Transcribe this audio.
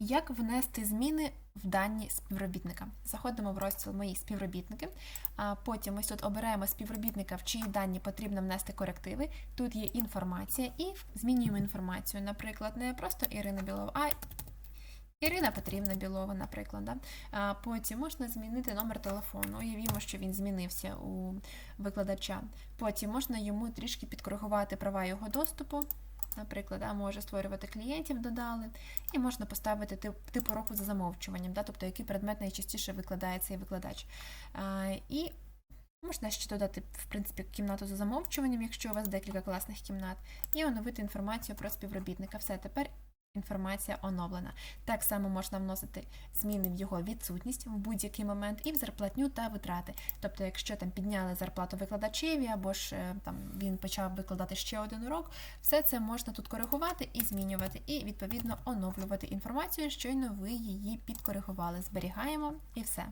Як внести зміни в дані співробітника? Заходимо в розділ Мої співробітники. А потім ось тут обираємо співробітника, в чиї дані потрібно внести корективи. Тут є інформація і змінюємо інформацію. Наприклад, не просто Ірина Білова, а Ірина Петрівна Білова, наприклад. Да? Потім можна змінити номер телефону. Уявімо, що він змінився у викладача. Потім можна йому трішки підкоригувати права його доступу. Наприклад, а може створювати клієнтів, додали, і можна поставити тип, тип уроку за замовчуванням, да, тобто який предмет найчастіше викладає цей викладач. А, і можна ще додати, в принципі, кімнату за замовчуванням, якщо у вас декілька класних кімнат, і оновити інформацію про співробітника. Все, тепер інформація оновлена. Так само можна вносити зміни в його відсутність в будь-який момент і в зарплатню та витрати. Тобто, якщо там підняли зарплату викладачеві, або ж е, там він почав викладати ще один урок, все це можна тут коригувати і змінювати, і відповідно оновлювати інформацію, щойно ви її підкоригували. Зберігаємо і все.